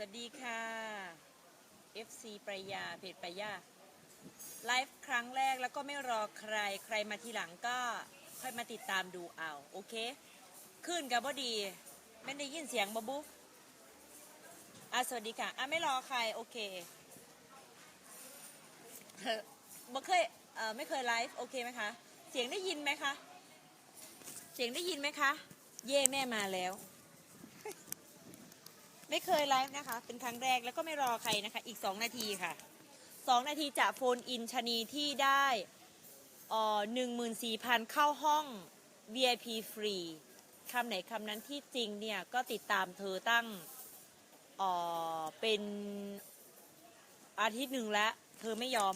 สวัสดีค่ะ FC ปรายาเพจปรายาไลฟ์ครั้งแรกแล้วก็ไม่รอใครใครมาทีหลังก็ค่อยมาติดตามดูเอาโอเค ขึ้นกับบดีไม่ได้ยินเสียงบบุ๊อะสวัสดีค่ะอะไม่รอใครโอเคเอ่อบ่เคยเอ่อไม่เคยไลฟ์โอเคไหมคะ เสียงได้ยินไหมคะ เสียงได้ยินไหมคะ เย่แม่มาแล้ว ไม่เคยไลฟ์นะคะ เป็นครั้งแรกแล้วก็ไม่รอใครนะคะ อีก 2 นาทีค่ะ 2 นาทีจะโฟนอินชะนีที่ได้อ่อหนึ่งหมื่นสี่พันเข้าห้อง VIP ฟรีคำไหนคำนั้นที่จริงเนี่ย ก็ติดตามเธอตั้งเอ่อเป็นอาทิตย์หนึ่งแล้ว เธอไม่ยอม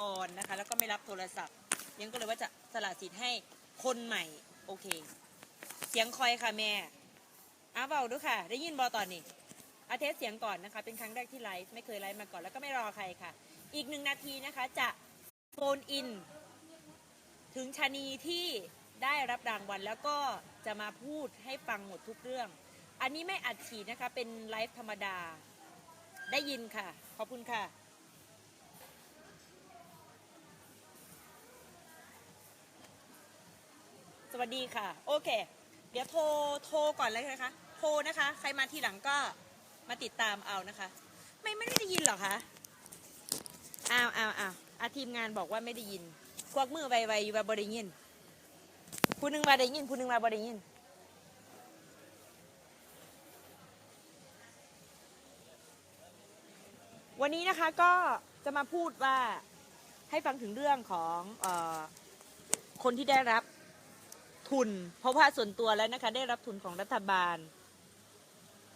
ออนนะคะ แล้วก็ไม่รับโทรศัพท์ยังก็เลยว่าจะสละสิทธิ์ให้คนใหม่ โอเค เสียงคอยค่ะแม่ อาวเบาดูค่ะ ได้ยินบอตอนนี้อาเทสเสียงก่อนนะคะ เป็นครั้งแรกที่ไลฟ์ไม่เคยไลฟ์มาก่อนแล้วก็ไม่รอใครค่ะ อีกหนึ่งนาทีนะคะจะโฟนอิน ถึงชะนีที่ได้รับรางวัลแล้วก็จะมาพูดให้ฟังหมดทุกเรื่อง อันนี้ไม่อัดฉีดนะคะ เป็นไลฟ์ธรรมดา ได้ยินค่ะ ขอบคุณค่ะสวัสดีค่ะ โอเค เดี๋ยวโทร โทรก่อนเลยนะคะ โทรนะคะ ใครมาทีหลังก็มาติดตามเอานะคะ ไม่ไม่ได้ยินหรอคะอ้าวอ้าวอ้าวอาทีมงานบอกว่าไม่ได้ยินควักมือไวๆอยู่ว่าบ่ได้ยินผู้หนึงมาได้ยินผู้หนึงมาบ่ได้ยินวันนี้นะคะก็จะมาพูดว่าให้ฟังถึงเรื่องของออคนที่ได้รับทุน เพราะว่าส่วนตัวแล้วนะคะ ได้รับทุนของรัฐบาล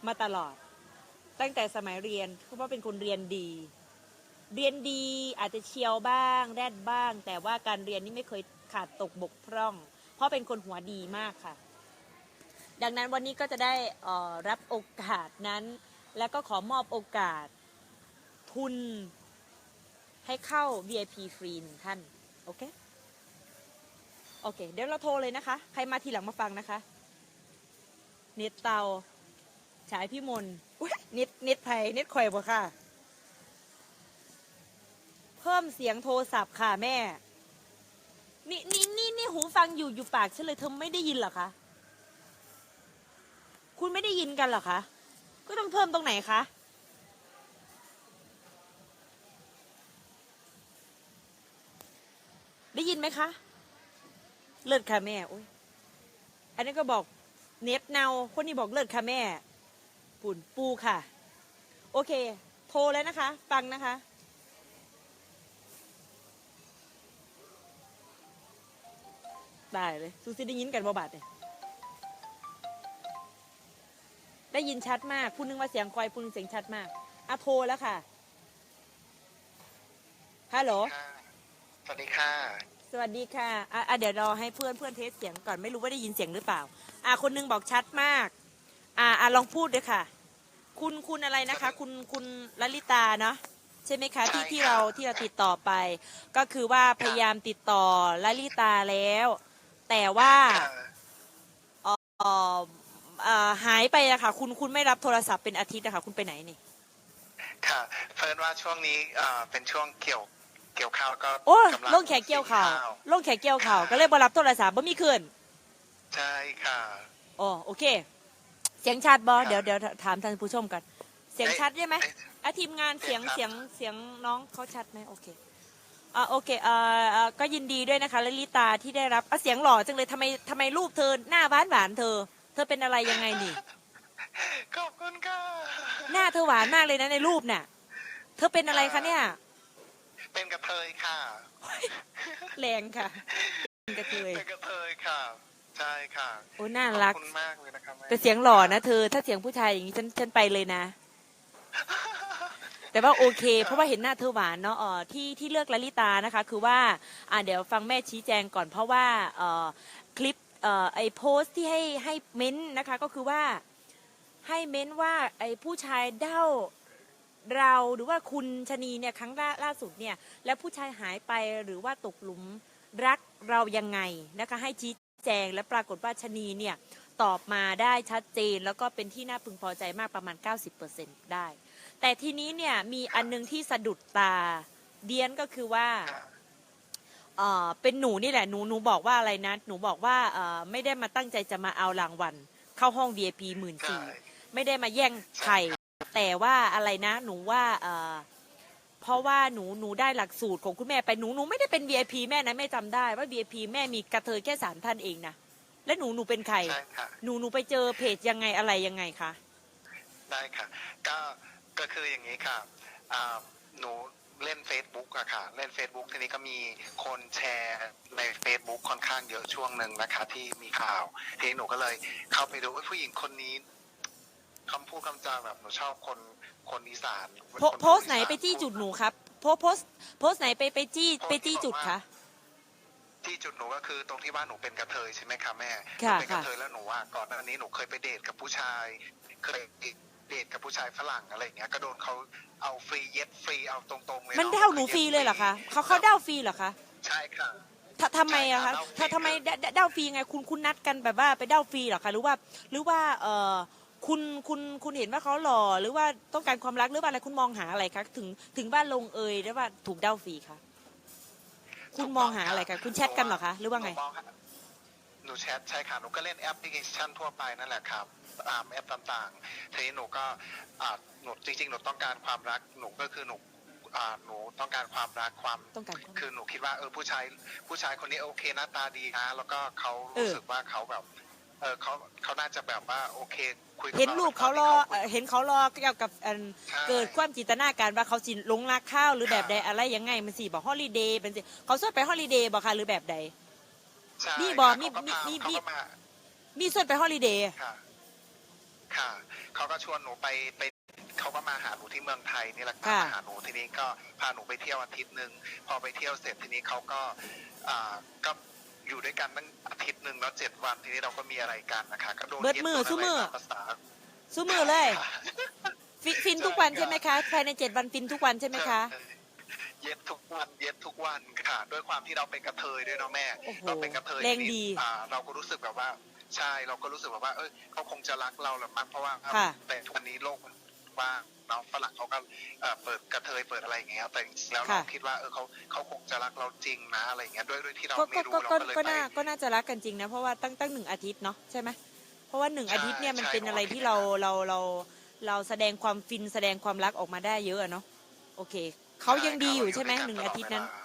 มาตลอด ตั้งแต่สมัยเรียนเพราะว่าเป็นคนเรียนดี เรียนดีอาจจะเชียวบ้าง แรดบ้าง แต่ว่าการเรียนนี่ไม่เคยขาดตกบกพร่อง เพราะเป็นคนหัวดีมากค่ะ ดังนั้นวันนี้ก็จะได้รับโอกาสนั้น แล้วก็ขอมอบโอกาส ทุนให้เข้า VIP ฟรีหนึ่งท่าน โอเคโอเค เดี๋ยวเราโทรเลยนะคะ ใครมาทีหลังมาฟังนะคะ เน็ตเตา ฉายพี่มนอุ๊ยเน็ตเน็ตไผ่เน็ตข่อยบ่ค่ะ เพิ่มเสียงโทรศัพท์ค่ะแม่ นี่นี่นี่นี่หูฟังอยู่อยู่ปากฉันเลยเธอไม่ได้ยินเหรอคะ คุณไม่ได้ยินกันเหรอคะ ก็ต้องเพิ่มตรงไหนคะได้ยินไหมคะ เลิศค่ะแม่โอ้ยอันนี้ก็บอกเน็ตเนา คนนี้บอกเลิศค่ะแม่ ปุ่นปูค่ะ โอเค โทรแล้วนะคะ ฟังนะคะ ได้เลยซูซี่ได้ยินกันบ่บาดเนี่ยได้ยินชัดมากพูดนึงว่าเสียงคอยพูดนึงเสียงชัดมากอะโทรแล้วค่ะฮัลโหลค่ะสวัสดีค่ะ สวัสดีค่ะอะอะเดี๋ยวรอให้เพื่อนเพื่อนเทสเสียงก่อนไม่รู้ว่าได้ยินเสียงหรือเปล่า อะคนหนึงบอกชัดมาก อะอะลองพูดด้วยค่ะ คุณคุณอะไรนะคะ คุณคุณลลิตาเนาะใช่ไหมคะที่ใช่ที่ค่ะเราที่เราติดต่อไป ก็คือว่าพยายามติดต่อลลิตาแล้ว แต่ว่าค่ะเอ่อเอ่อหายไปอะค่ะ คุณคุณไม่รับโทรศัพท์เป็นอาทิตย์อะค่ะ คุณไปไหนนี่ ค่ะเฟิร์นว่าช่วงนี้เอ่อเป็นช่วงเกี่ยวเกี่ยวข้าวก็โอ้ยกำลัลงแขกเกี่ยวข่าวสีลงแขกเกี่ยวข่าวก็เลยบ่รับโทรศัพท์บ่มีคืนใช่ค่ะ อ๋อโอเค เสียงชัดบอครับเดี๋ยวเดี๋ยวถามท่านผู้ชมกัน เสียงชัดใช่ไหมเอ้ยอะทีมงานเสียงเสีเสียยงงชัดเสียงน้องเขาชัดไหมโอเคอ่าโอเคเอ่อเอ่อก็ยินดีด้วยนะคะลลิตาที่ได้รับอะเสียงหล่อจังเลยทำไมทำไมรูปเธอหน้าหวานหวานๆเธอ เธอเป็นอะไรยังไงนี่ขอบคุณค่ะหน้าเธอหวานมากเลยนะในรูปน่ะ เธอเป็นอะไรคะเนี่ย เป็นกระเทยค่ะแรงค่ะ เป็นกระเทยเป็นกระเทยค่ะ ใช่ค่ะโอ้น่าขอบรักคุณมากเลยนะคะแม่แต่เสียงหล่อนะเธอ ถ้าเสียงผู้ชายอย่างนี้ฉันฉันไปเลยนะ แต่ว่าโอเค เพราะว่าเห็นหน้าเธอหวานเนาะเออที่ที่เลือกลลิตานะคะ คือว่าอ่าเดี๋ยวฟังแม่ชี้แจงก่อน เพราะว่าเออคลิปเอ่อไอโพสต์ที่ให้ให้เม้นต์นะคะ ก็คือว่าให้เม้นต์ว่าไอผู้ชายเด้าเราหรือว่าคุณชะนีเนี่ยครั้งล่าล่าสุดเนี่ย แล้วผู้ชายหายไปหรือว่าตกหลุมรักเรายังไงนะคะให้ชี้ แจงและปรากฏว่าชะนีเนี่ยตอบมาได้ชัดเจน แล้วก็เป็นที่น่าพึงพอใจมากประมาณ 90%ได้ แต่ทีนี้เนี่ยมีอันนึงที่สะดุดตาเดียนก็คือว่าค่ะเออเป็นหนูนี่แหละหนูหนูบอกว่าอะไรนะหนูบอกว่าเออไม่ได้มาตั้งใจจะมาเอารางวัลเข้าห้อง VIP หมื่นใช่สี่ไม่ได้มาแย่งไข่แต่ว่าอะไรนะ หนูว่าเออ เพราะว่าหนูหนูได้หลักสูตรของคุณแม่ไปหนูหนูไม่ได้เป็น VIP แม่นะแม่จำได้ว่า VIP แม่มีกระเทยแค่สามท่านเองนะและหนูหนูเป็นใคร ใช่ค่ะ หนูหนูไปเจอเพจยังไงอะไรยังไงคะ ได้ค่ะ ก็ก็คืออย่างนี้ค่ะอ่าหนูเล่น Facebook อะค่ะ เล่น Facebook ทีนี้ก็มีคนแชร์ใน Facebook ค่อนข้างเยอะช่วงหนึ่งนะคะ ที่มีข่าว ทีนี้หนูก็เลยเข้าไปดูว่าผู้หญิงคนนี้คำพูดคำจาแบบหนูชอบคน คนอีสานโพโพสต์ไหนไปจี้จุดหนูครับโพโพสต์โพสต์ไหนไปไปจี้ไปจี้จุดคะ ที่จุดหนูก็คือตรงที่ว่าหนูเป็นกระเทยใช่ไหมคะแม่ค่ะหนูเป็นกระค่ะ เทยแล้วหนูว่าก่อนหน้านี้หนูเคยไปเดทกับผู้ชาย เคยเดทกับผู้ชายฝรั่งอะไรอย่างเงี้ยก็โดนเขาเอาฟรีเย็ดฟรีเอาตรงๆเลยมันอะเด้าหนูฟรีเลยเหรอคะเขาเขาเด้าฟรีเหรอคะใช่ค่ะ ททำไมอะคะใช่ค่ะถ้าทำไมเด้าเด้าเด้าฟรีไงคุณคุณนัดกันแบบว่าไปเด้าฟรีเหรอคะหรือว่า หรือว่าเออ คุณคุณคุณเห็นว่าเขาหล่อหรือว่าต้องการความรักหรือว่าอะไรคุณมองหาอะไรคะถึงถึงว่าลงเอยได้ว่าถูกเด้าฟรีคะคุณมองหาอะไรคะคุณแชทกันเหรอคะหรือว่าไงนูมหหนูแชทใช่ค่ะหนูก็เล่นแอปพลิเคชันทั่วไปนั่นแหละครับตามแอปต่างๆทีนี้หนูก็อ่าหนูจริงๆหนูต้องการความรักหนูก็คือหนูอ่าหนูต้องการความรักความต้องการความคือหนูคิดว่าเออผู้ชายผู้ชายคนนี้โอเคหน้าตาดีนะแล้วก็เขาเออรู้สึกว่าเขาแบบ เออเขาเขาน่าจะแบบว่าโอเค คุยกับเห็นรูปเขารอตนเอ่ที่อเห็นเขารอเกี่ยวกับอันใช่เกิดความจินตนาการว่าเขาสิหลงรักข้าวหรือแบบใดอะไรยังไงมันสิบอกฮอลิเดย์เป็นสิเขาชวนไปฮอลิเดย์บอกค่ะหรือแบบใด ใช่นี่บอกค่ะมีเขาก็มีพามีเขาก็มา มีส่วนไปฮอลิเดย์ ค่ะ ค่ะ เขาก็ชวนหนูไปไป เขาก็มาหาหนูที่เมืองไทยนี่แหละครับค่ะ มาหาหนูทีนี้ก็พาหนูไปเที่ยวอาทิตย์หนึ่งพอไปเที่ยวเสร็จทีนี้เขาก็ อ่า ก็ อยู่ด้วยกันตั้งอาทิตย์หนึ่งแล้วเจ็ดวันทีนี้เราก็มีอะไรกันนะคะก็โดนเบิดย็มือโดนสู้มือะไรตาภาษาสู้มือเลยค่ะฟิฟินทุกวันใช่ไหมคะภายในเจ็ดวันฟินทุกวันใช่ไหมคะ เย็ดทุกวันเย็ดทุกวันค่ะ ด้วยความที่เราเป็นกระเทยด้วยเนาะแม่โอ้โหเราเป็นกระเทยแรงดีอ่าเราก็รู้สึกแบบว่าใช่เราก็รู้สึกแบบว่า เอ้ยเขาคงจะรักเราแหละมั้งเพราะว่าค่ะแต่ทุกวันนี้ เขาก็เอ่อเปิดกระเทยเปิดอะไรอย่างเงี้ยแต่จริงๆแล้วค่ะเราคิดว่าเออเขาเขาคงจะรักเราจริงนะอะไรอย่างเงี้ยด้วยด้วยที่เราก็ไม่ก็รู้ก็เราก็ก็เลยก็ไปน่าก็น่าจะรักกันจริงนะเพราะว่าตั้งตั้งหนึ่งอาทิตย์เนาะใช่ไหมเพราะว่าหนึ่งใช่อาทิตย์เนี่ยมันใช่เป็นอะไรผมว่าที่เราเราเราเราแสดงความฟินแสดงความรักออกมาได้เยอะอะเนาะโอเคเขายังดีอยู่ใช่ไหมเราหนึ่งด้วอาทิตย์นั้นเวลา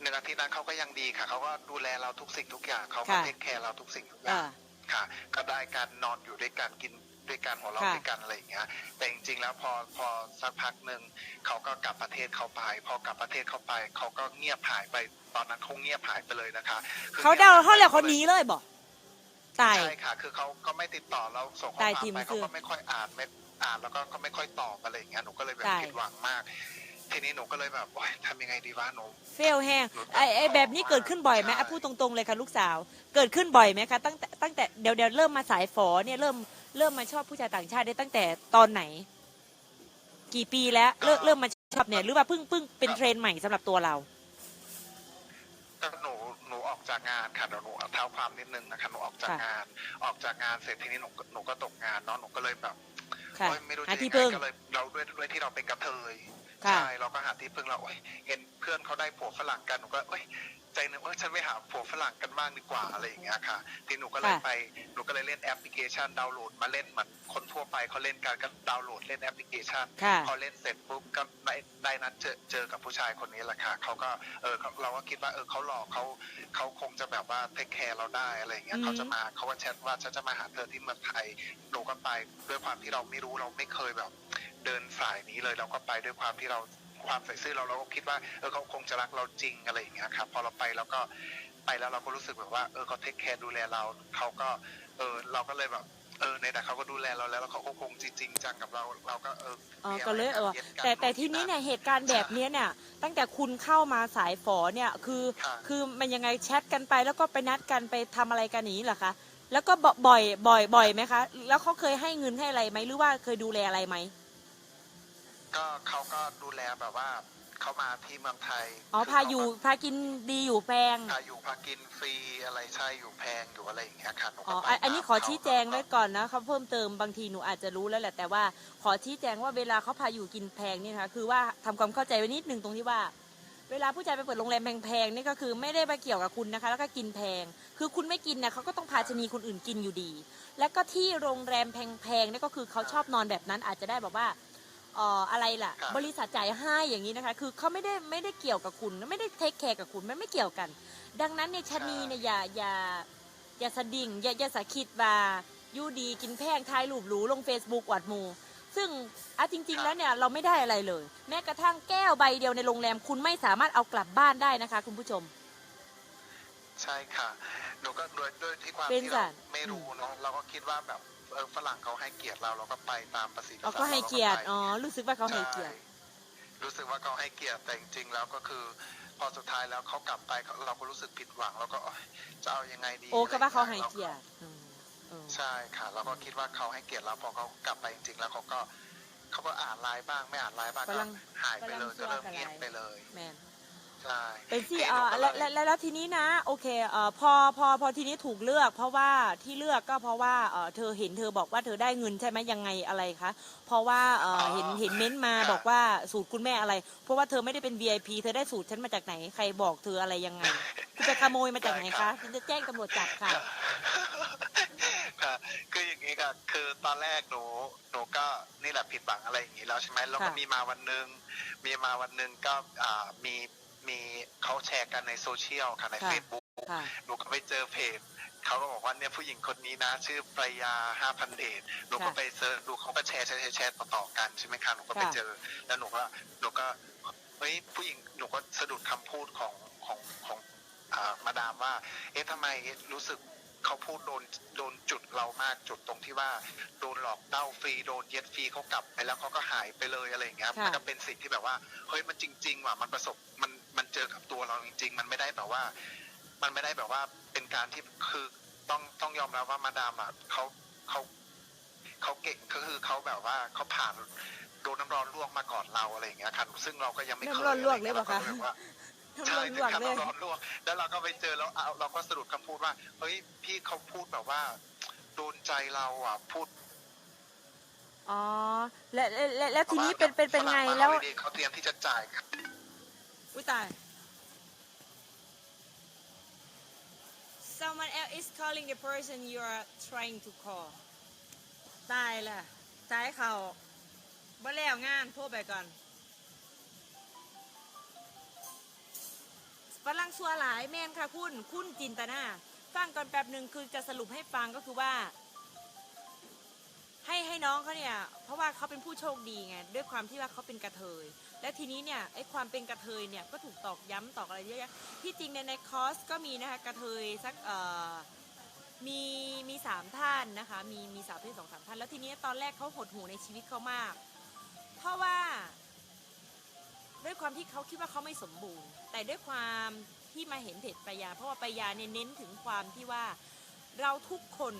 หนึ่งอาทิตย์นั้นเขาก็ยังดีค่ะเขาก็ดูแลเราทุกสิ่งทุกอย่างเขาก็ค่ะเทคแคร์เราทุกสิ่งทุกออ่าย่างค่ะ ก็ได้การนอนอยู่ด้วยกันกิน ด้วยกันหัวเราะค่ะด้วยกันอะไรอย่างเงี้ย แต่จริงๆแล้วพอพอสักพักหนึ่งเขาก็กลับประเทศเขาไป พอกลับประเทศเขาไปเขาก็เงียบหายไปตอนนั้นเขาเงียบหายไปเลยนะคะคือเขาเดาเขาแล้วเขาหนีเลยบอกตายใช่ค่ะ คือเขาก็ไม่ติดต่อเราส่งข้อคตายวามทีมไปคืเขาอก็ไม่ค่อยอ่านไม่อ่านแล้วก็ก็ไม่ค่อยตอบอะไรอย่างเงี้ยหนูก็เลยแบบตายผิดหวังมาก ทีนี้หนูก็เลยแบบโอ๊ยทำยังไงดีวะหนูเฟลแห้งไอ้ไอ้แบบนี้เกิดขึ้นบ่อยไหมใช่อะพูดตรงๆเลยค่ะลูกสาว เกิดขึ้นบ่อยไหมคะตั้งแต่ตั้งแต่เดี๋ยวเดี๋ยวเริ่มมาสายฝอเนี่ยเริ่ม เริ่มมาชอบผู้ชายต่างชาติได้ตั้งแต่ตอนไหน กี่ปีแล้วเริ่มเริ่มมาชอบเนี่ยหรือว่าเพิ่งเพิ่งเป็นเทรนด์ใหม่สำหรับตัวเราก็หนูหนูออกจากงานค่ะเดี๋ยวหนูเท้าความนิดนึงนะคะหนูออกจากค่ะงาน ออกจากงานเสร็จทีนี้หนูก็หนูก็ตกงานเนาะหนูก็เลยแบบค่ะโอ๊ยไม่รู้หาจะที่ยังไงพึ่งก็เลยเราด้วยด้วยที่เราเป็นกระเทยค่ะ ใช่เราก็หาที่พึ่งเราโอ๊ยเห็นเพื่อนเขาได้ผัวฝรั่งกันหนูก็เอ้ย ใจหนึงว่าฉันไปหาผัวฝรั่งกันบ้างดีกว่าอะไรอย่างเงี้ยค่ะ ทีหนูก็เลยค่ะไปหนูก็เลยเล่นแอปพลิเคชันดาวน์โหลดมาเล่นเหมือนคนทั่วไปเขาเล่นกันก็ดาวน์โหลดเล่นแอปพลิเคชันค่ะพอเล่นเสร็จปุ๊บก็ได้ได้นัดเจอเจอกับผู้ชายคนนี้แหละค่ะเขาก็เออเขาเราก็คิดว่าเออเขาหลอกเขาเขาคงจะแบบว่าเทคแคร์เราได้อะไรอย่างเงี้ยอืมเขาจะมาเขาก็แชทว่าฉันจะมาหาเธอที่เมืองไทยหนูก็ไปด้วยความที่เราไม่รู้เราไม่เคยแบบ เดินสายนี้เลยเราก็ไปด้วยความที่เรา ความใส่ซื่อเราเราก็คิดว่าเออเขาคงจะรักเราจริงอะไรอย่างเงี้ยครับพอเราไปแล้วก็ไปแล้วเราก็รู้สึกแบบว่าเออเขาเทคแคร์ดูแลเราเขาก็เออเราก็เลยแบบเออในแต่เขาก็ดูแลเราแล้วแล้วเขาก็คงจริงจังกับเราเราก็เอออ๋อมีะไรก็เลยเออย็นกันแต่แต่ทีนี้เนี่ยเหตุการณ์แบบเนี้ยเนี่ย ตั้งแต่คุณเข้ามาสายฝอเนี่ยคือค่ะคือมันยังไงแชทกันไปแล้วก็ไปนัดกันไปทำอะไรกันอย่างนี้เหรอคะแล้วก็บ่บ่อยบ่อยบ่อยไหมคะ แล้วเขาเคยให้เงินให้อะไรไหมหรือว่าเคยดูแลอะไรไหม ก็เขาก็ดูแลแบบว่าเขามาที่เมืองไทยอ๋อคืพาอยู่พากินดีอยู่แพงพาอยู่พากินฟรีอะไรใช่อยู่แพงอยู่อะไรอย่างเงี้ยค่ะหนูอ๋ก็อไปอันอันนี้ตามขอชี้แจงเขาไว้ก่อนนะคะเพิ่มเติมบางทีหนูอาจจะรู้แล้วแหละแต่ว่าขอชี้แจงว่าเวลาเขาพาอยู่กินแพงนี่นะคะคือว่าทำความเข้าใจไว้นิดนึงตรงที่ว่า เวลาผู้ชายไปเปิดโรงแรมแพงๆนี่ก็คือไม่ได้มาเกี่ยวกับคุณนะคะ แล้วก็กินแพง คือคุณไม่กินเนี่ยเขาก็ต้องพาชะนีคนอื่นกินอยู่ดี และก็ที่โรงแรมแพงๆนี่ก็คือเขาชอบนอนแบบนั้นอาจจะได้แบบว่า เอ่ออะไรล่ะบริษัทจ่ายให้อย่างนี้นะคะ คือเขาไม่ได้ไม่ได้เกี่ยวกับคุณ ไม่ได้เทคแคร์กับคุณมันไม่เกี่ยวกัน ดังนั้นเนี่ยชะนีเนี่ยอย่าอย่าอย่าสะดิ่งอย่าอย่าสะคิดว่าอยู่ดีกินแพงทายรูปหรูลง Facebook อวดหมู ซึ่งอะจริง ๆ แล้วเนี่ยเราไม่ได้อะไรเลย แม้กระทั่งแก้วใบเดียวในโรงแรมคุณไม่สามารถเอากลับบ้านได้นะคะ คุณผู้ชม ใช่ค่ะหนูก็โดยด้วยที่ความเป็นที่จ้ะเราไม่รู้เนาะเราก็คิดว่าแบบ เออฝรั่งเขาให้เกียรติเราเราก็ไปตามประสิทธิเอาก็ให้เกียรติไปอ๋อรู้สึกว่าเขาให้เกียรติใช่รู้สึกว่าเขาให้เกียรติแต่จริงๆแล้วก็คือ พอสุดท้ายแล้วเขากลับไปเขาเราก็รู้สึกผิดหวังแล้วก็เอ้ยจะเอายังไงดีโอ้ก็ว่าเขาะไรให้งี้เกียรติอืมอืมใช่ค่ะเราก็คิดว่าเขาให้เกียรติเราพอเขากลับไปจริงๆแล้วเขาก็เขาก็อ่านไลน์บ้างไม่อ่านไลน์บ้างก็กำลังหายไปเลยกำลังก็เริ่มชั่วกับเงียบไลน์ไปเลยแมน ใช่เป็นสินี่อ่าหนูก็แล้วเลยแล้วแล้วแล้วทีนี้นะโอเคเอ่อพอพอพอทีนี้ถูกเลือก เพราะว่าที่เลือกก็เพราะว่าเออเธอเห็นเธอบอกว่าเธอได้เงินใช่ไหมยังไงอะไรคะเพราะว่าเออเห็นเห็นเม้นต์มาบอกว่าสูตรคุณแม่อะไร เพราะว่าเธอไม่ได้เป็น VIP เธอได้สูตรฉันมาจากไหนใครบอกเธออะไรยังไงคุณไปขโมยมาจากไหนคะฉันจะแจ้งตำรวจจับค่ะ ค่ะคืออย่างนี้ค่ะคือตอนแรกหนูหนูก็นี่แหละผิดหวังอะไรอย่างนี้แล้วใช่ไหมแล้วก็ค่ะ มีมาวันหนึ่งมีมาวันหนึ่งก็อ่ามี มีเขาแชร์กันในโซเชียลค่ะในค่ะเฟซบุ๊กค่ะหนูก็ไปเจอเพจเขาก็บอกว่าเนี่ยผู้หญิงคนนี้นะ ชื่อปรายาห้าพันเดชหนูก็ค่ะไปเซิร์ชดูเขาก็แชร์แชร์แชร์แชร์ต่อๆกันใช่ไหมคะหนูก็ไปค่ะเจอ แล้วหนูก็หนูก็เฮ้ยผู้หญิงหนูก็สะดุดคำพูดของของของอ่ามาดามว่า เอ๊ะทำไมรู้สึก เขาพูดโดนโดนจุดเรามากจุดตรงที่ว่าโดนหลอกเต้าฟรีโดนเย็ดฟรีเขากลับไปแล้วเขาก็หายไปเลยอะไรอย่างเงี้ยค่ะ มันก็เป็นสิ่งที่แบบว่าเฮ้ยมันจริง ๆ ว่ะมันประสบมันมันเจอกับตัวเราจริง ๆ มันไม่ได้แบบว่า มันไม่ได้แบบว่าเป็นการที่คือต้องต้องยอมรับว่ามาดามอะเขาเขาเขาเก่งก็คือเขาแบบว่าเขาผ่านโดนน้ำร้อนลวกมาก่อนเราอะไรอย่างเงี้ยค่ะซึ่งเราก็ยังไม่เคยน้ำร้อนลวกเลยเหรอคะาก็แบบว่า ทำใช่ร้อนถึลงวกขั้นเลยน้ำร้อนลวกแล้วเราก็ไปเจอแล้วเอาเราก็สรุปคำพูดว่าเฮ้ยพี่เขาพูดแบบว่าโดนใจเราอะพูดอ๋อ และและและแล้วทีนี้เป็นเป็นเป็นไงฝรั่มาแล้วฮอลิเดย์เขาเตรียมที่จะจ่าย อุ้ยตาย someone else is calling the person you are trying to call ตายละตายเขาบ่แล้วงานโทรไปก่อน ฝรั่งสัวหลายแม่นค่ะคุณคุณจินตนาฟังก่อนแป๊บหนึ่งคือจะสรุปให้ฟังก็คือว่า ให้ให้น้องเขาเนี่ย เพราะว่าเขาเป็นผู้โชคดีไงด้วยความที่ว่าเขาเป็นกระเทย และทีนี้เนี่ยไอ้ความเป็นกระเทยเนี่ยก็ถูกตอกย้ำตอกอะไรเยอะแยะที่จริงในในคอร์สก็มีนะคะกระเทยสักเอ่อมีมีสามท่านนะคะ มีมีสาวเพศสองสามท่านแล้วทีนี้ตอนแรกเขาหดหูในชีวิตเขามาก เพราะว่า ด้วยความที่เขาคิดว่าเขาไม่สมบูรณ์ แต่ด้วยความที่มาเห็นเพจปยา เพราะว่าปยาเนี่ยเน้นถึงความที่ว่าเราทุกคน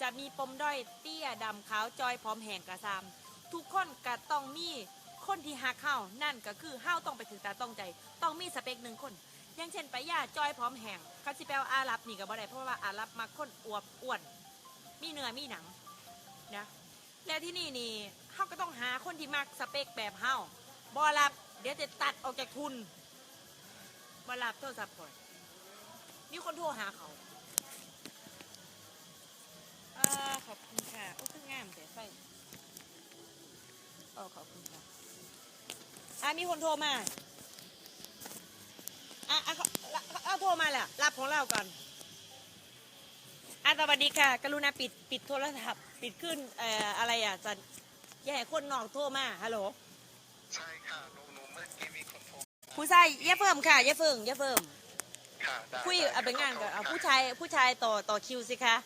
จะมีปมด้อยเตี้ยดำขาวจอยพร้อมแห่งกระซามทุกคนก็ต้องมีคนที่หักเข้านั่นก็คือเฮ้าต้องไปถึงตาต้องใจ ต้องมีสเปคหนึ่งคน อย่างเช่นปยาจอยพร้อมแห่งคาสิแปลอารับนี่ก็บ่ได้เพราะว่าอารับมาคนอวบอ้วน มีเนื้อมีหนังนะและที่นี่นี่เฮาก็ต้องหาคนที่มักสเปคแบบเฮาบ่รับ เดี๋ยวจะตัดออกจากทุนบ่รับโทรศัพท์ก่อนมีคนโทรหาเขาเออขอบคุณค่ะ โอ้คืองามแต่ไฟเออขอบคุณค่ะ อะมีคนโทรมา อะอะเขาเอาโทรมาแหละรับของเราก่อนอะสวัสดีค่ะ กรุณาปิดปิดโทรศัพท์ ปิดขึ้นเอ่ออะไรอะจะอย่าให้คนนอกโทรมาฮัลโหลใช่ค่ะหนูหนูเมื่อกี้มีคนโทรผู้ชายอย่าเพิ่มค่ะอย่าเพิ่มอย่าเพิ่มค่ะได้คุยได้เอาไปงานก่อนขเอาโทษผู้ค่ะชายผู้ชายต่อต่อคิวสิคะ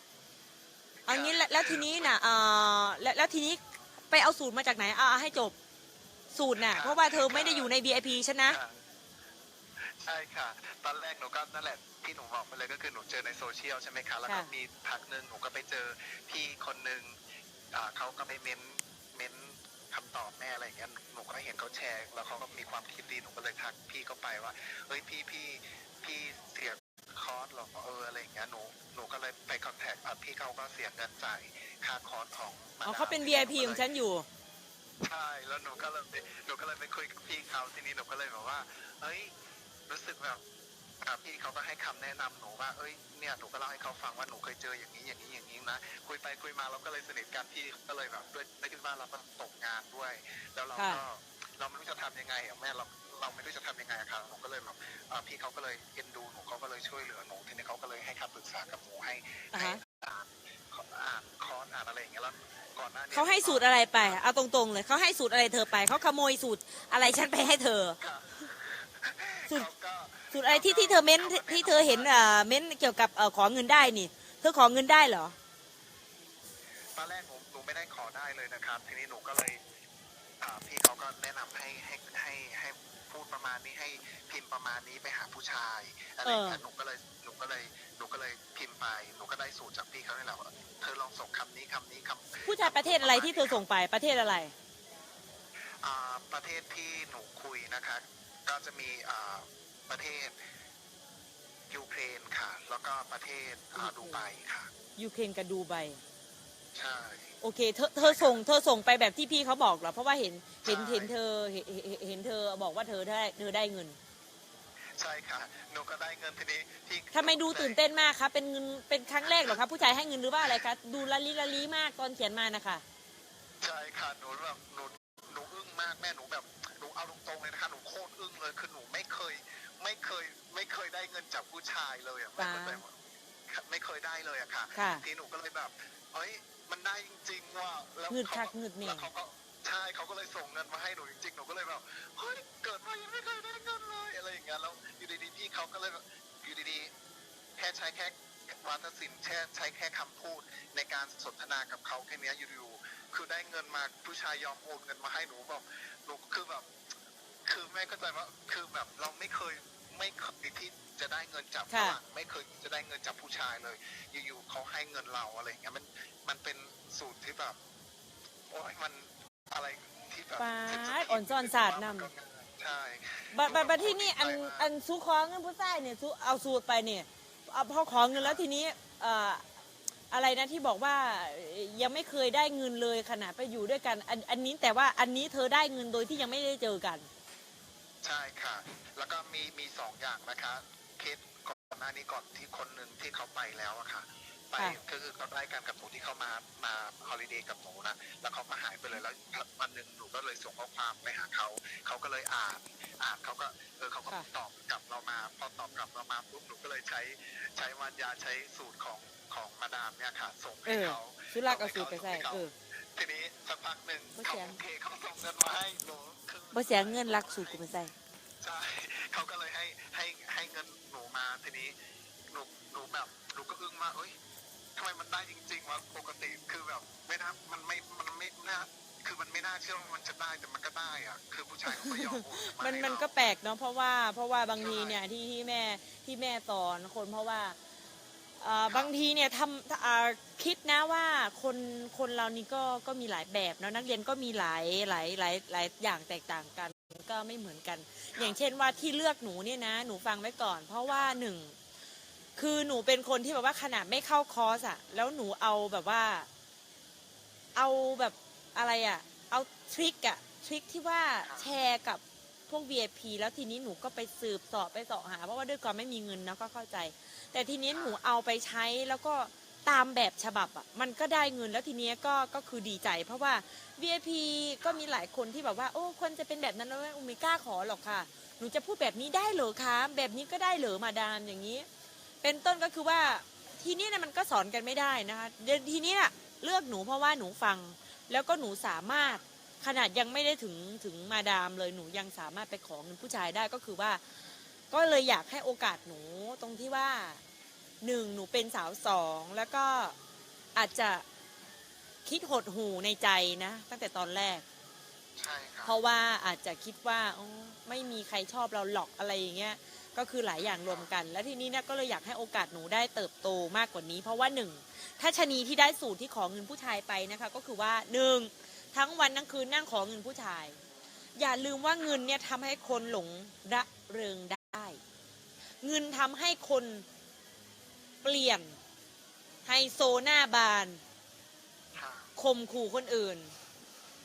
เอางี้แล้วแล้วทีนี้น่ะเอ่อแล้วแล้วทีนี้ไปเอาสูตรมาจากไหนเอาเอาให้จบสูตรน่ะเพราะว่าเธอไม่ได้อยู่ใน VIP ฉันนะ ค่ะใช่ค่ะ ตอนแรกหนูก็นั่นแหละที่หนูบอกไปเลยก็คือหนูเจอในโซเชียลใช่ไหมคะ แล้วก็ค่ะ มีพักหนึ่งหนูก็ไปเจอพี่คนหนึ่งอ่าเขาก็ไปเม้นเม้น คำตอบแม่อะไรอย่างเงี้ยหนูก็เห็นเขาแชร์ แล้วเขาก็มีความคิดดีหนูก็เลยทักพี่เขาไปว่าเฮ้ยพี่พี่พี่เสียคอร์สเหรอเอออะไรอย่างเงี้ยหนูหนูก็เลยไปคอนแทคพี่เขาก็เสียเงินจ่ายค่าคอร์สของมอ๋อดมเขาเป็น VIP ของฉันอยู่ใช่แล้วหนูก็เลยไปหนูก็เลยไปคุยกับพี่เขาทีนี้หนูก็เลยแบบว่าเอ้ยรู้สึกแบบอ่า พี่เขาก็ให้คำแนะนำหนูว่าเอ้ยเนี่ยหนูก็เล่าให้เขาฟังว่าหนูเคยเจออย่างนี้อย่างนี้อย่างนี้นะคุยไปคุยมาเราก็เลยสนิทกันพี่ก็เลยแบบด้วยด้วยที่ว่าเราก็ตกงานด้วย แล้วเราก็ค่ะเราไม่รู้จะทำยังไงอะแม่เราเราไม่รู้จะทำยังไงอะค่ะหนูก็เลยแบบอ่าพี่เขาก็เลยเอ็นดูหนูเขาก็เลยช่วยเหลือหนูทีนี้เขาก็เลยให้คำปรึกษากับหนูให้อ่าให้ฮะอ่านอ่านคอร์สอ่านอะไรอย่างเงี้ยแล้วก่อนหน้านี้เขาให้สูตรอะไรไปเอาตรงๆเลยเขาให้สูตรอะไรเธอไปเขาขโมยสูตรอะไรฉันไปให้เธอค่ะสูตรเขาก็ สูตรอะไรที่ที่เธอเม้นที่เธอเห็นเอ่อเม้นเกี่ยวกับเอ่อขอเงินได้นี่ เธอขอเงินได้เหรอ ตอนแรกหนูหนูไม่ได้ขอได้เลยนะครับ ทีนี้หนูก็เลยอ่าพี่เขาก็แนะนำให้ให้ให้ให้พูดประมาณนี้ให้พิมพ์ประมาณนี้ไปหาผู้ชายอะไรอย่างเงี้ยหนูก็เลยหนูก็เลยหนูก็เลยพิมพ์ไปหนูก็ได้สูตรจากพี่เขานี่แหละว่าเธอลองส่งคำนี้คำนี้คำ ผู้ชายประเทศอะไรที่เธอส่งไปประเทศอะไร อ่าประเทศที่หนูคุยนะคะ ก็จะมีอ่า ประเทศยูเครนค่ะ แล้วก็ประเทศอ่าดูไบค่ะ ยูเครนกับดูไบใช่ โอเคเธอเธอส่งเธอส่งไปแบบที่พี่เขาบอกเหรอเพราะว่าเห็นเห็นใช่เห็นเธอเห็นเห็นเห็นเธอบอกว่าเธอได้เธอได้เงินใช่ค่ะหนูก็ได้เงินทีนี้ที่ทำไมดูตื่นเต้นมากคะเป็นเงินเป็นครั้งแรกเหรอคะผู้ชายให้เงินหรือว่าอะไรคะดูละลิละลีมากตอนเขียนมานะคะใช่ค่ะหนูแบบหนูหนูอึ้งมากแม่หนูแบบหนูเอาตรงๆเลยนะคะหนูโคตรอึ้งเลยคือหนูไม่เคย ไม่เคยไม่เคยได้เงินจากผู้ชายเลยอะไม่เคยได้ไม่เคยได้เลยอะค่ะ ค่ะทีหนูก็เลยแบบเฮ้ยมันได้จริงๆว่ะแล้วหงึดเขาคักก็หงึดเนี่ยแล้วเขาก็ใช่เขาก็เลยส่งเงินมาให้หนูจริงๆหนูก็เลยแบบเฮ้ยเกิดมายังไม่เคยได้เงินเลยอะไรอย่างเงี้ยแล้วอยู่ดีๆพี่เขาก็เลยแบบอยู่ดีๆแค่ใช้แค่วาทศิลป์แค่ใช้แค่คำพูดในการสนทนากับเขาแค่เนี้ยอยู่ๆคือได้เงินมาผู้ชายยอมโอนเงินมาให้หนูแบบหนูคือแบบ คือแม่เข้าใจว่าคือแบบเราไม่เคย ไม่เคยที่จะได้เงินจากฝค่ะรั่งไม่เคยจะได้เงินจากผู้ชายเลย อยู่ๆเขาให้เงินเราอะไรอย่างเงี้ยมันมันเป็นสูตรที่แบบโอ้ยมันอะไรที่แบบป๊าดอ่อนซ่อนศาสตร์นำใช่บัดบัดบัดที่นี่อันอันสู้ขอเงินผู้ชายเนี่ยสู้เอาสูตรไปเนี่ยเอาพอขอเงินแล้วทีนี้เอ่ออะไรนะที่บอกว่ายังไม่เคยได้เงินเลยขนาดไปอยู่ด้วยกันอันอันนี้แต่ว่าอันนี้เธอได้เงินโดยที่ยังไม่ได้เจอกัน ใช่ค่ะ แล้วก็มีมีสองอย่างนะคะเคสก่อนหน้านี้ก่อนที่คนหนึ่งที่เขาไปแล้วอะค่ะ ไปค่ะก็คือเขาได้กันกับหนูที่เขามามาฮอลิเดย์กับหนูนะแล้วเขาก็หายไปเลยแล้ววันหนึ่งหนูก็เลยส่งข้อความไปหาเขาเขาก็เลยอ่านอ่านเขาก็เออเขาก็ตอบกลับเรามา พอตอบกลับเรามาปุ๊บหนูก็เลยใช้ใช้วันยาใช้สูตรของของมาดามเนี่ยค่ะ ส่งเอให้อเขาสุรักเอาสูตรไปใส่เออทีนี้สักพักหนึ่งบ่เขาเสียงโอเคเขาส่งเงินมาให้หนูคือ บ่เสียเงินรักสูตรกูไปใส่ใช่เขาก็เลยให้ให้ให้เงินหนูมาทีนี้หนูหนูแบบหนูก็อึ้งมากเอ้ยทำไมมันได้จริงๆวะปกติคือแบบไม่น่ามันไม่มันไม่น่าคือมันไม่น่าเชื่อว่ามันจะได้แต่มันก็ได้อะคือผู้ชายเขาก็ยอมโอนมัมานให้มันเราก็แปลกเนาะเพราะว่าเพราะว่าบางทีเนี่ยที่ที่แม่ที่แม่สอนคนเพราะว่าเอ่อ บางทีเนี่ยทำคิดนะว่าคนคนเรานี่ก็ก็มีหลายแบบเนาะนักเรียนก็มีหลายหลายหลายหลายอย่างแตกต่างกันก็ไม่เหมือนกัน อย่างเช่นว่าที่เลือกหนูเนี่ยนะ หนูฟังไว้ก่อน เพราะว่าหนึ่งคือหนูเป็นคนที่แบบว่าขนาดไม่เข้าคอร์สอะแล้วหนูเอาแบบว่า เอาแบบอะไรอะเอาทริคอะทริคที่ว่าแชร์กับ พวก VIP แล้วทีนี้หนูก็ไปสืบสอบไปสอบหา เพราะว่าด้วยความไม่มีเงินนะก็เข้าใจ แต่ทีนี้หนูเอาไปใช้แล้วก็ตามแบบฉบับอะมันก็ได้เงินแล้วทีนี้ก็ก็คือดีใจ เพราะว่า VIP ก็มีหลายคนที่แบบว่าโอ้คนจะเป็นแบบนั้นแล้วอุมิกล้าขอหรอกค่ะ หนูจะพูดแบบนี้ได้เหรอคะแบบนี้ก็ได้เหรอมาดามอย่างนี้ เป็นต้นก็คือว่าทีนี้นะมันก็สอนกันไม่ได้นะคะทีนี้น่ะเลือกหนูเพราะว่าหนูฟังแล้วก็หนูสามารถ ขนาดยังไม่ได้ถึงถึงมาดามเลยหนูยังสามารถไปขอเงินผู้ชายได้ก็คือว่า ก็เลยอยากให้โอกาสหนูตรงที่ว่าหนึ่งหนูเป็นสาวสองแล้วก็อาจจะคิดหดหูในใจนะ ตั้งแต่ตอนแรก ใช่ค่ะเพราะว่าอาจจะคิดว่าอ๋อไม่มีใครชอบเราหรอกอะไรอย่างเงี้ยก็คือหลายอย่างรวมกัน และทีนี้เนี่ยก็เลยอยากให้โอกาสหนูได้เติบโตมากกว่านี้ เพราะว่าหนึ่งถ้าชะนีที่ได้สูตรที่ขอเงินผู้ชายไปนะคะ ก็คือว่าหนึ่ง ทั้งวันทั้งคืนนั่งขอเงินผู้ชาย อย่าลืมว่าเงินเนี่ยทำให้คนหลงระเริงได้ เงินทำให้คนเปลี่ยนไฮโซหน้าบานค่ะข่มขู่คนอื่น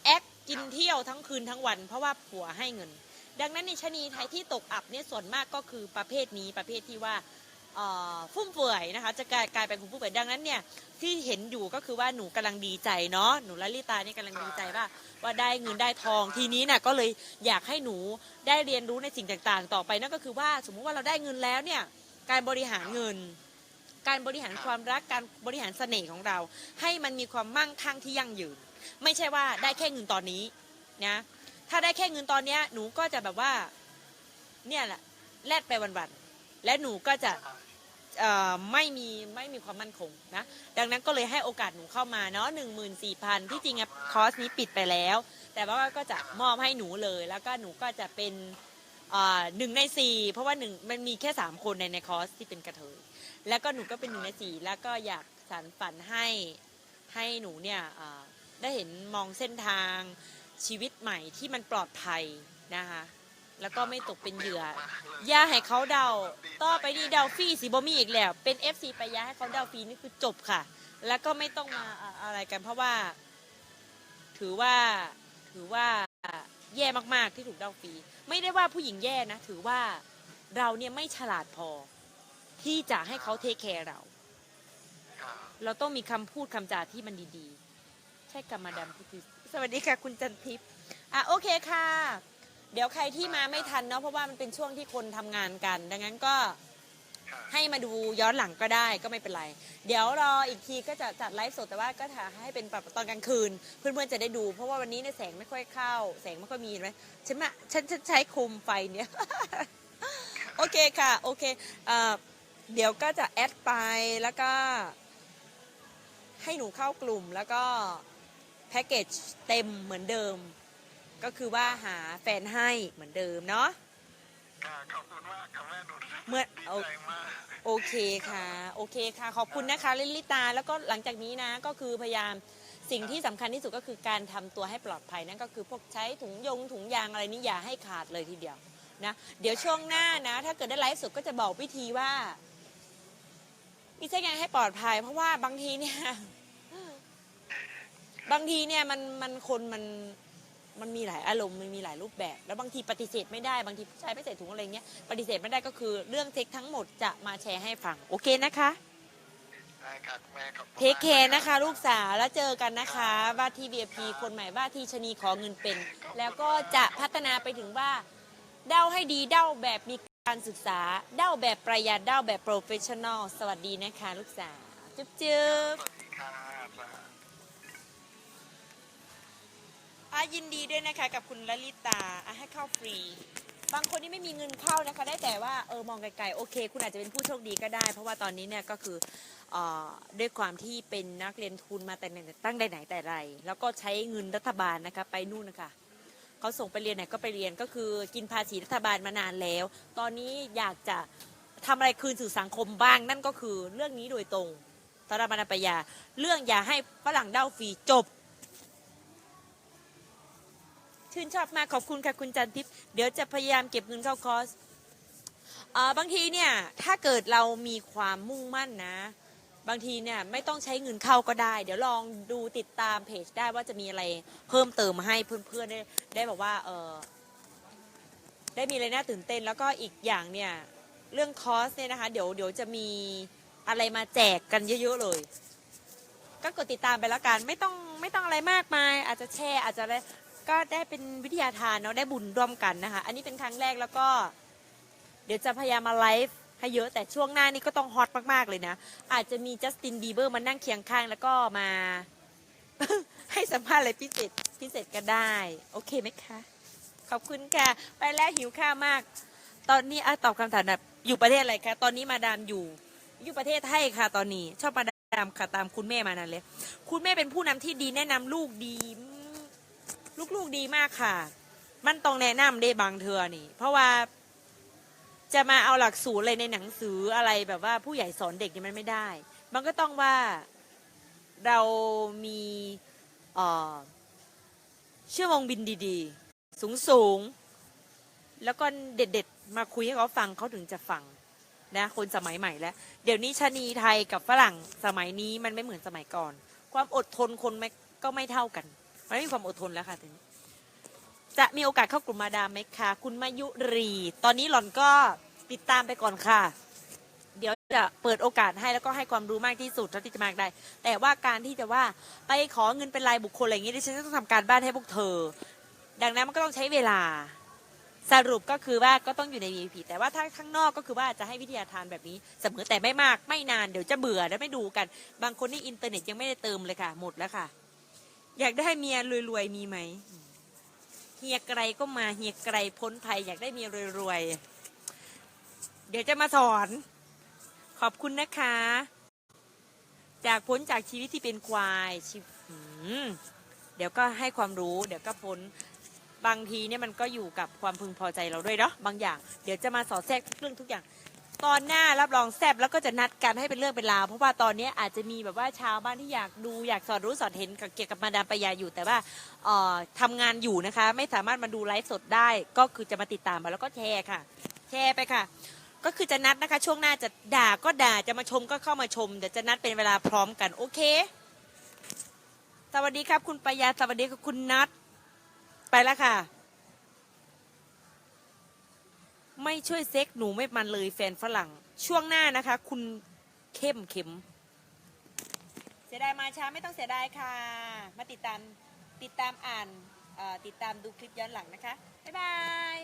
แอคกินเที่ยวทั้งคืนทั้งวัน เพราะว่าผัวให้เงิน ดังนั้นในชนีไทยที่ตกอับเนี่ยส่วนมากก็คือประเภทนี้ประเภทที่ว่า ฟุ่มเฟือยนะคะ จะกลายกลายเป็นคนฟุ่มเฟือยดังนั้นเนี่ยที่เห็นอยู่ก็คือว่าหนูกำลังดีใจเนาะหนูละลิตาเนี่ยกำลังดีใจว่าว่าได้เงินได้ทองทีนี้น่ะก็เลยอยากให้หนูได้เรียนรู้ในสิ่งต่างๆ ต่อไปนั่นก็คือว่าสมมุติว่าเราได้เงินแล้วเนี่ยการบริหารเงิน การบริหารความรักการบริหารเสน่ห์ของเรา ให้มันมีความมั่งคั่งที่ยั่งยืน ไม่ใช่ว่าได้แค่เงินตอนนี้นะถ้าได้แค่เงินตอนเนี้ยหนูก็จะแบบว่าเนี่ยแหละแลดไปวันๆและหนูก็จะ ไม่มีไม่มีความมั่นคงนะดังนั้นก็เลยให้โอกาสหนูเข้ามาเนาะหนึ่งหมื่นสี่พันที่จริงอะคอร์สนี้ปิดไปแล้ว แต่ว่าก็จะมอบให้หนูเลย แล้วก็หนูก็จะเป็นหนึ่งในสี่เพราะว่าหนึ่งมันมีแค่สามคนในในคอร์สที่เป็นกระเทยแล้วก็หนูก็เป็นหนึ่งในสี่แล้วก็อยากสานฝันให้ให้หนูเนี่ยได้เห็นมองเส้นทางชีวิตใหม่ที่มันปลอดภัยนะคะ แล้วก็ไม่ตกเป็นเหยื่อ อย่าให้เขาเดา ต่อไปนี่เดาฟรีสิบมีอีกแล้ว เป็น FC ไปอยาให้เขาเดาฟรีนี่คือจบค่ะ แล้วก็ไม่ต้องมาอะไรกันเพราะว่า ถือว่าถือว่าแย่มากๆที่ถูกเดาฟรี ไม่ได้ว่าผู้หญิงแย่นะ ถือว่าเราเนี่ยไม่ฉลาดพอ ที่จะให้เขาเทคแคร์เรา เราต้องมีคำพูดคำจาที่มันดีๆ ใช่กับมาดามพุทธิสวัสดีค่ะ คุณจันทิพย์อะโอเคค่ะ เดี๋ยวใครที่มาไม่ทันเนาะเพราะว่ามันเป็นช่วงที่คนทำงานกัน ดังนั้นก็ค่ะให้มาดูย้อนหลังก็ได้ก็ไม่เป็นไร เดี๋ยวรออีกทีก็จะจัดไลฟ์สดแต่ว่าก็ถ่ายให้เป็นแบบตอนกลางคืน เพื่อนๆจะได้ดู เพราะว่าวันนี้เนี่ยแสงไม่ค่อยเข้า แสงไม่ค่อยมีเห็นไหมฉันมาฉันฉันใช้โคมไฟเนี่ย โอเคค่ะ โอเคเอ่อเดี๋ยวก็จะแอดไปแล้วก็ ให้หนูเข้ากลุ่มแล้วก็แพ็กเกจเต็มเหมือนเดิม ก็คือว่าหาแฟนให้เหมือนเดิมเนาะค่ะขอบคุณมากค่ะแม่หนูเมื่อดีใจมากโอเคค่ะ โอเคค่ะ ขอบคุณนะคะลิลิตา แล้วก็หลังจากนี้นะ ก็คือพยายามสิ่งที่สำคัญที่สุดก็คือการทำตัวให้ปลอดภัยนั่นก็คือพวกใช้ถุงยงถุงยางอะไรนี่อย่าให้ขาดเลยทีเดียวนะเดี๋ยวช่วงหน้านะ ถ้าเกิดได้ไลฟ์สดก็จะบอกวิธีว่ามีใช้ไงให้ปลอดภัย เพราะว่าบางทีเนี่ย บางทีเนี่ยมันมันคนมัน มันมีหลายอารมณ์มันมีหลายรูปแบบ แล้วบางทีปฏิเสธไม่ได้บางทีผู้ชายไม่ใส่ถุงอะไรเงี้ยปฏิเสธไม่ได้ก็คือเรื่องเทคทั้งหมดจะมาแชร์ให้ฟังโอเคนะคะได้ค่ะแม่ขอบคุณเทคแคร์นะคะ ลูกสาวแล้วเจอกันนะคะว่าที่ VIP คนใหม่ว่าที่ชะนีขอเงินเป็น แล้วก็จะพัฒนาไปถึงว่าเด้าให้ดีเด้าแบบมีการศึกษาเด้าแบบประหยัดเด้าแบบโปรเฟชชั่นอลสวัสดีนะคะ ลูกสาวจุ๊บจุ๊บสวัสดีค่ะ อะยินดีด้วยนะคะกับคุณลลิตาอะให้เข้าฟรี บางคนที่ไม่มีเงินเข้านะคะ ได้แต่ว่าเออมองไกลๆโอเค คุณอาจจะเป็นผู้โชคดีก็ได้ เพราะว่าตอนนี้เนี่ยก็คือเออด้วยความที่เป็นนักเรียนทุนมาแต่ไหนตั้งแต่ไหนแต่ไร แล้วก็ใช้เงินรัฐบาลนะคะไปนู่นนะคะเขาส่งไปเรียนไหนก็ไปเรียนก็คือกินภาษีรัฐบาลมานานแล้ว ตอนนี้อยากจะทำอะไรคืนสู่สังคมบ้าง นั่นก็คือเรื่องนี้โดยตรงตารามานาปยา เรื่องอย่าให้ฝรั่งเด้าฟรีจบ ชื่นชอบมากขอบคุณค่ะคุณจันทิพย์เดี๋ยวจะพยายามเก็บเงินเข้าคอร์สเออบางทีเนี่ยถ้าเกิดเรามีความมุ่งมั่นนะ บางทีเนี่ยไม่ต้องใช้เงินเข้าก็ได้ เดี๋ยวลองดูติดตามเพจได้ว่าจะมีอะไรเพิ่มเติมให้เพื่อนๆได้ได้แบบว่าเออได้มีอะไรน่าตื่นเต้นแล้วก็อีกอย่างเนี่ยเรื่องคอร์สเนี่ยนะคะเดี๋ยวเดี๋ยวจะมีอะไรมาแจกกันเยอะๆเลย ก็กดติดตามไปแล้วกันไม่ต้องไม่ต้องอะไรมากมาย อาจจะแชร์อาจจะอะไร ก็ได้เป็นวิทยาทานเนาะได้บุญร่วมกันนะคะ อันนี้เป็นครั้งแรกแล้วก็ เดี๋ยวจะพยายามมาไลฟ์ให้เยอะแต่ช่วงหน้านี้ก็ต้องฮอตมากๆเลยนะ อาจจะมีจัสตินบีเบอร์มานั่งเคียงข้างแล้วก็มา ให้สัมภาษณ์อะไรพิเศษพิเศษก็ได้ โอเคไหมคะ ขอบคุณค่ะ ไปแล้วหิวข้าวมาก ตอนนี้อะตอบคำถามแบบอยู่ประเทศอะไรคะตอนนี้มาดามอยู่ อยู่ประเทศไทยค่ะ ตอนนี้ ชอบมาดามค่ะตามคุณแม่มานานเลย คุณแม่เป็นผู้นำที่ดีแนะนำลูกดี ลูกๆดีมากค่ะ มันต้องแนะนำได้บางเทือนี่ เพราะว่าจะมาเอาหลักสูตรอะไรในหนังสืออะไรแบบว่าผู้ใหญ่สอนเด็กเนี่ยมันไม่ได้ มันก็ต้องว่าเรามีเชั่วโมงบินดีๆ สูงสูงๆแล้วก็เด็ดๆ มาคุยให้เขาฟังเขาถึงจะฟังนะคนสมัยใหม่แล้ว เดี๋ยวนี้ชนีไทยกับฝรั่งสมัยนี้มันไม่เหมือนสมัยก่อน ความอดทนคนไม่ก็ไม่เท่ากัน มันไม่มีความอดทนแล้วค่ะทีนี้จะมีโอกาสเข้ากลุ่มมาดามไหมคะคุณมายุรี ตอนนี้หล่อนก็ติดตามไปก่อนค่ะ เดี๋ยวจะเปิดโอกาสให้แล้วก็ให้ความรู้มากที่สุดเท่าที่จะมากได้ แต่ว่าการที่จะว่าไปขอเงินเป็นรายบุคคลอะไรอย่างนี้ดิฉันต้องทำการบ้านให้พวกเธอ ดังนั้นมันก็ต้องใช้เวลา สรุปก็คือว่าก็ต้องอยู่ใน VIP แต่ว่าถ้าข้างนอกก็คือว่าจะให้วิทยาทานแบบนี้เสมอแต่ไม่มากไม่นานเดี๋ยวจะเบื่อแล้วไม่ดูกัน บางคนนี่อินเทอร์เน็ตยังไม่ได้เติมเลยค่ะ หมดแล้วค่ะ อยากได้เมียรวยๆมีไหมเฮียไกรก็มาเฮียไกรพ้นภัยอยากได้เมียรวยๆเดี๋ยวจะมาสอน ขอบคุณนะคะ จากพ้นจากชีวิตที่เป็นควายชีวิตเดี๋ยวก็ให้ความรู้ เดี๋ยวก็พ้นบางทีเนี่ยมันก็อยู่กับความพึงพอใจเราด้วยเนาะบางอย่าง เดี๋ยวจะมาสอดแทรกทุกเรื่องทุกอย่าง ตอนหน้ารับรองแซบแล้วก็จะนัดกันให้เป็นเรื่องเป็นราวเพราะว่าตอนนี้อาจจะมีแบบว่าชาวบ้านที่อยากดูอยากสอดรู้สอดเห็นกับเกี่ยวกับมาดามปยาอยู่แต่ว่าเอ่อทำงานอยู่นะคะ ไม่สามารถมาดูไลฟ์สดได้ ก็คือจะมาติดตามมาแล้วก็แชร์ค่ะ แชร์ไปค่ะ ก็คือจะนัดนะคะ ช่วงหน้าจะด่าก็ด่าจะมาชมก็เข้ามาชมเดี๋ยวจะนัดเป็นเวลาพร้อมกันโอเค สวัสดีครับคุณปยาสวัสดีครับคุณนัทไปแล้วค่ะ ไม่ช่วยเซ็กหนูไม่มันเลยแฟนฝรั่ง ช่วงหน้านะคะ คุณเข้มเข็ม เสียดายมาช้าไม่ต้องเสียดายค่ะ มาติดตามติดตามอ่านติดตามดูคลิปย้อนหลังนะคะ บ๊ายบาย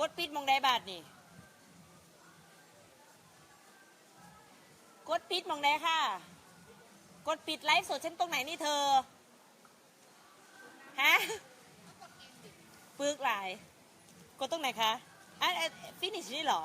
กดปิดมองได้บาทนี่ กดปิดมองได้ค่ะ กดปิดไลฟ์สดฉันตรงไหนนี่เธอ ฮะ ปึกหลาย กดตรงไหนคะอะฟินิชนี่เหรอ